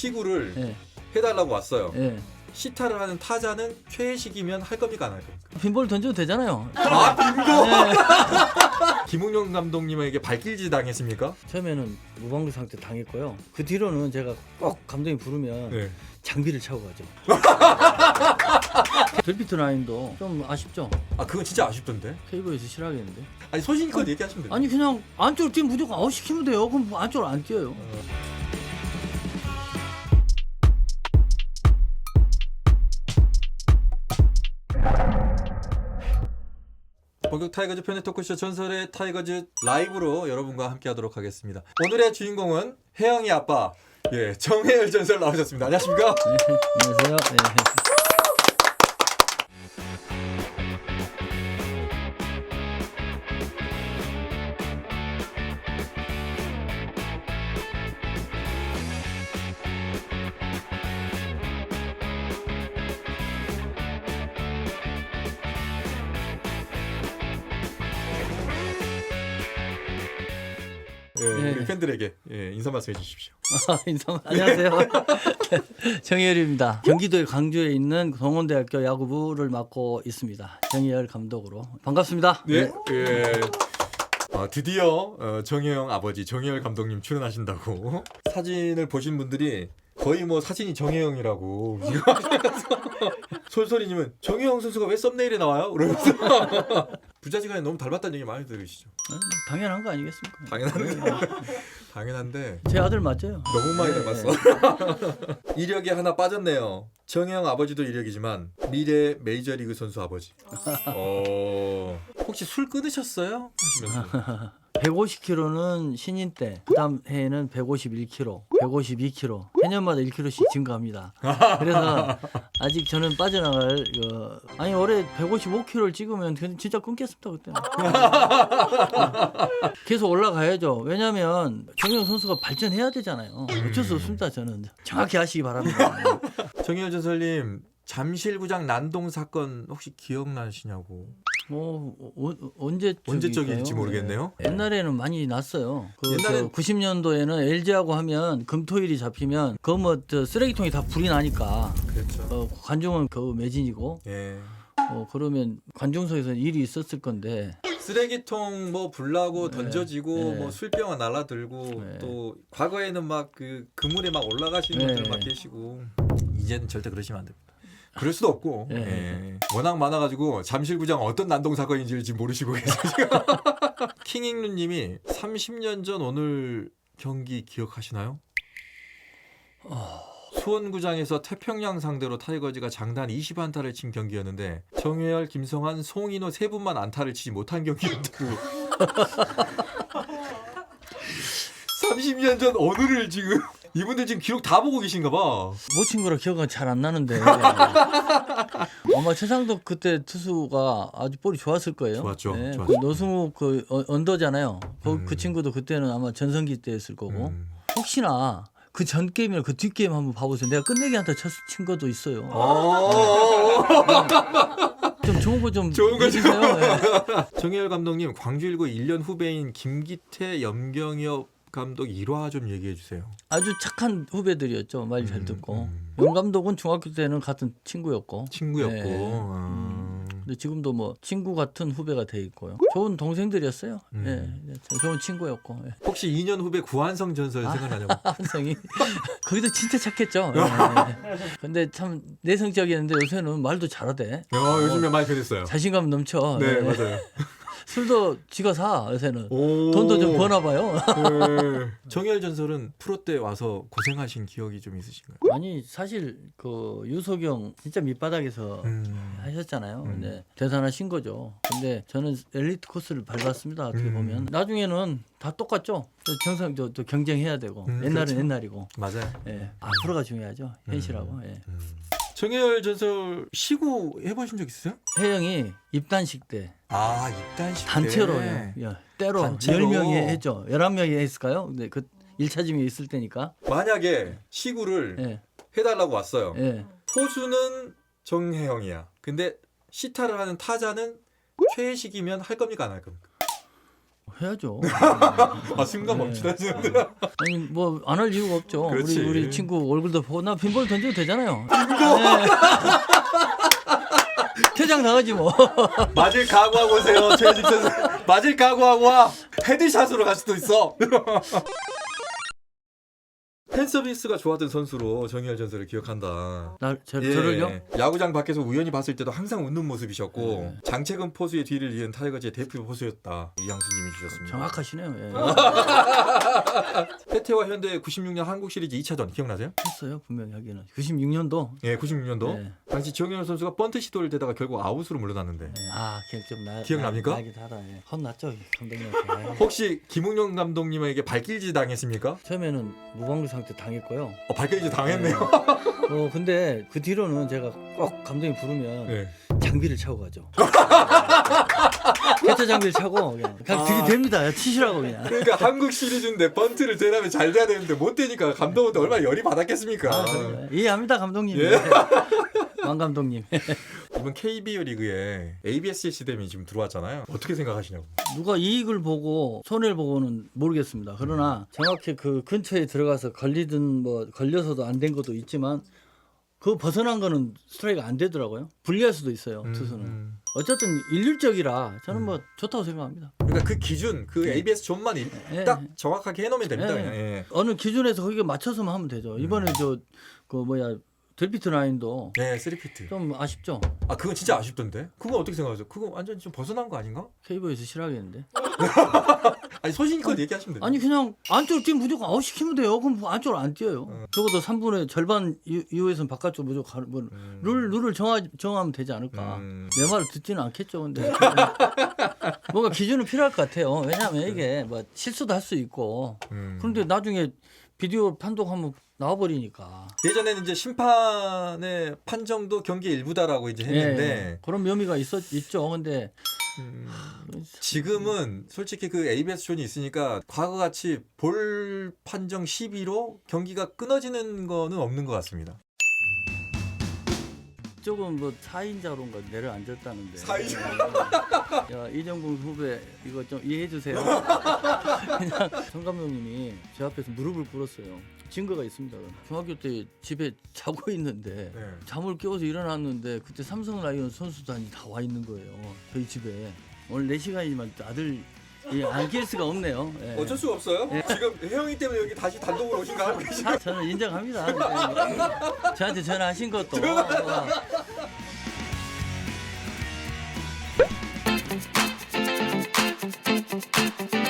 시구를 예, 해달라고 왔어요. 예. 시타를 하는 타자는 최혜식이면 할 겁니까 안 할 겁니까? 빈볼 던져도 되잖아요. 아 빙고! 네. 김웅용 감독님에게 발길질 당했습니까? 처음에는 무방비 상태 당했고요. 그 뒤로는 제가 꼭 감독님 부르면 네. 장비를 차고 가죠. 델피트 라인도 좀 아쉽죠. 아 그건 진짜 아쉽던데. KBO에서 싫어하겠는데. 아니 소신껏 얘기하시면 돼요. 아니 그냥 안쪽으로 뛰면 무조건 아웃 시키면 돼요. 그럼 뭐 안쪽으로 안 뛰어요. 본격 타이거즈 편의 토크쇼 전설의 타이거즈 라이브로 여러분과 함께 하도록 하겠습니다. 오늘의 주인공은 혜영이 아빠 예 정혜열 전설 나오셨습니다. 안녕하십니까? 네, 안녕하세요. 네. 예, 우리 네. 팬들에게 예, 인사 말씀해 주십시오. 아, 인사 안녕하세요. 정혜열입니다. 경기도의 강주에 있는 동원대학교 야구부를 맡고 있습니다. 정혜열 감독으로 반갑습니다. 네. 예. 아, 드디어 어, 정혜영 아버지 정혜열 감독님 출연하신다고 사진을 보신 분들이 거의 뭐 사진이 정혜영이라고 솔솔이님은 정혜영 선수가 왜 썸네일에 나와요? 그러면서 부자지간에 너무 닮았다는 얘기 많이 들으시죠? 어, 당연한 거 아니겠습니까? 당연한데 당연한데 제 아들 맞죠? 너무 많이 네, 닮았어. 이력이 하나 빠졌네요. 정혜영 아버지도 이력이지만 미래 메이저리그 선수 아버지. 어... 혹시 술 끊으셨어요? 하시면서 150kg는 신인 때, 그다음 해에는 151kg, 152kg, 해년마다 1kg씩 증가합니다. 그래서 아직 저는 빠져나갈 그 아니 올해 155kg를 찍으면 진짜 끊겠습니다 그때. 계속 올라가야죠. 왜냐하면 정영 선수가 발전해야 되잖아요. 어쩔 수 없습니다 저는 정확히 아시기 바랍니다. 정혜영 전설님 잠실구장 난동 사건 혹시 기억나시냐고. 뭐 어, 언제 언제적일지 모르겠네요. 옛날에는 많이 났어요. 그 옛날엔- 저 90년도에는 LG하고 하면 금토일이 잡히면 그뭐 쓰레기통이 다 불이 나니까 그렇죠. 어, 관중은 그 매진이고 예. 어, 그러면 관중석에서 일이 있었을 건데 쓰레기통 뭐 불나고 네. 던져지고 네. 뭐 술병 날라들고 네. 또 과거에는 막 그 그물에 막 올라가시는 네. 분들 막 계시고 이제는 절대 그러시면 안 됩니다. 그럴 수도 없고 네. 예. 워낙 많아가지고 잠실구장 어떤 난동 사건인지 지금 모르시고 계세요. 킹잉루님이 30년 전 오늘 경기 기억하시나요? 수원구장에서 태평양 상대로 타이거즈가 장단 20안타를 친 경기였는데 정혜열, 김성환, 송인호 세 분만 안타를 치지 못한 경기였다고. 30년 전 오늘을 지금 이분들 지금 기록 다 보고 계신가 봐. 못친 거라 기억은 잘 안 나는데 아마 최상덕 그때 투수가 아주 볼이 좋았을 거예요. 좋았죠, 네, 좋았죠. 그 노승욱 그 어- 언더잖아요. 그, 음. 그 친구도 그때는 아마 전성기 때였을 거고 음. 혹시나 그 전 게임이나 그 뒷 게임 한번 봐보세요. 내가 끝내기 한타 쳤, 친 것도 있어요. 어. 좀 좋은 거 좀 좋은 거 해주세요. 예. 정혜열 감독님 광주 일고 1년 후배인 김기태, 염경엽 감독 일화 좀 얘기해 주세요. 아주 착한 후배들이었죠. 말잘 음, 듣고. 음. 영 감독은 중학교 때는 같은 친구였고. 친구였고. 네. 음. 근데 지금도 뭐 친구 같은 후배가 돼 있고요. 좋은 동생들이었어요. 음. 예, 예, 좋은 친구였고. 예. 혹시 2년 후배 구한성 전설 아. 생각나냐고? 한성이 거기도 진짜 착했죠. 예, 예. 근데 참 내성적이었는데 요새는 말도 잘하대. 어, 요즘에 많이 변했어요. 자신감 넘쳐. 네, 예. 맞아요. 술도 지가 사 요새는. 오. 돈도 좀 버나 봐요. 네. 정혜열 전설은 프로 때 와서 고생하신 기억이 좀 있으신가요? 아니 사실 그 유석영 진짜 밑바닥에서 음. 하셨잖아요. 음. 근데 대단하신 거죠. 근데 저는 엘리트 코스를 밟았습니다. 어떻게 음. 보면 나중에는 다 똑같죠. 저 정상 저, 저 경쟁해야 되고 음, 옛날은 그렇죠. 옛날이고 맞아요. 예. 앞으로가 중요하죠. 현실하고 예. 음. 정혜열 전설 시구 해보신 적 있으세요? 혜영이 입단식 때 아 입단식 단체로 때. 요 야, 때로 단체로. 10명이 했죠. 11명이 했을까요? 근데 그 1차점이 있을 때니까. 만약에 시구를 예. 해달라고 왔어요. 예. 포수는 정혜영이야. 근데 시타를 하는 타자는 최혜식이면 할 겁니까 안 할 겁니까? 해야죠. 아 순간 네. 멈추다시는데. 아니 뭐 안 할 이유가 없죠. 그렇지. 우리 우리 친구 얼굴도 보고 나 빈볼 던져도 되잖아요. 네. 퇴장 나가지 뭐. 맞을 각오하고 오세요, 최혜직 선수. 맞을 각오하고 와. 헤드샷으로 갈 수도 있어. 팬 서비스가 좋았던 선수로 정희열 전설을 기억한다. 나 저, 예, 저를요? 야구장 밖에서 우연히 봤을 때도 항상 웃는 모습이셨고 네. 장채근 포수의 뒤를 이은 타이거즈의 대표 포수였다. 이양수님이 주셨습니다. 정확하시네요. 예. 태태와 현대 96년 한국 시리즈 2차전 기억나세요? 했어요 분명히 하기는. 96년도. 예, 96년도. 네. 당시 정희열 선수가 번트 시도를 대다가 결국 아웃으로 물러났는데 아 기억 좀 나. 기억납니까? 나, 나기도 하다. 예. 혼났죠 감독님한테. 혹시 김웅영 감독님에게 발길질 당했습니까? 처음에는 무방비 상태 당했고요. 어, 발길질 당했네요. 어 근데 그 뒤로는 제가 꼭 감독님 부르면 네. 장비를 차고 가죠. 개체 장비를 차고 그냥, 그냥 아. 들이댑니다. 치시라고 그냥. 그러니까 한국 시리즈인데 번트를 대라면 잘 돼야 되는데 못 되니까 감독한테 얼마나 열이 받았겠습니까? 아, 그래요. 이해합니다 감독님. 예. 왕 감독님. 이번 KBO 리그에 ABS 시스템이 지금 들어왔잖아요. 어떻게 생각하시냐고. 누가 이익을 보고 손해를 보고는 모르겠습니다. 그러나 정확히 그 근처에 들어가서 걸리든 뭐 걸려서도 안 된 것도 있지만 그 벗어난 거는 스트라이크 안 되더라고요. 불리할 수도 있어요. 투수는. 음. 어쨌든 일률적이라 저는 뭐 좋다고 생각합니다. 그러니까 그 기준, 그 네. ABS 존만 일- 예. 딱 정확하게 해놓으면 됩니다. 예. 그냥. 예. 어느 기준에서 거기에 맞춰서만 하면 되죠. 이번에 저 그 뭐야 델피트 라인도 네, 3피트. 좀 아쉽죠. 아, 그건 진짜 아쉽던데? 그거 어떻게 생각하세요? 그거 완전 좀 벗어난 거 아닌가? KBO에서 싫어하겠는데. 아니, 소신껏 얘기하시면 돼요. 아니 그냥 안쪽으로 뛰면 무조건 아웃 시키면 돼요. 그럼 뭐 안쪽으로 안 뛰어요. 어. 적어도 3분의 절반 이- 이후에서는 바깥쪽 무조건 가는 뭐 음. 룰, 룰을 정하, 정하면 되지 않을까. 음. 내 말을 듣지는 않겠죠. 근데 뭔가 기준은 필요할 것 같아요. 왜냐하면 이게 뭐 실수도 할 수 있고 음. 그런데 나중에 비디오 판독하면 나와버리니까. 예전에는 이제 심판의 판정도 경기 일부다라고 이제 했는데 예, 그런 묘미가 있었 있죠. 근데 음, 지금은 솔직히 그 ABS 존이 있으니까 과거 같이 볼 판정 12로 경기가 끊어지는 거는 없는 것 같습니다. 조금 뭐 4인자로인가 내려앉았다는데. 사인자. 야 이정봉 후배 이거 좀 이해해 주세요. 그냥 정 감독님이 제 앞에서 무릎을 꿇었어요. 증거가 있습니다. 중학교 때 집에 자고 있는데 네. 잠을 깨워서 일어났는데 그때 삼성 라이온 선수단이 다 와 있는 거예요. 저희 집에 오늘 4 시간이지만 아들 안낄 수가 없네요. 예. 어쩔 수가 없어요. 예. 지금 혜영이 때문에 여기 다시 단독으로 오신 거 알고 계시죠? 아, 저는 인정합니다. 네. 저한테 전화하신 것도 어, Thank you.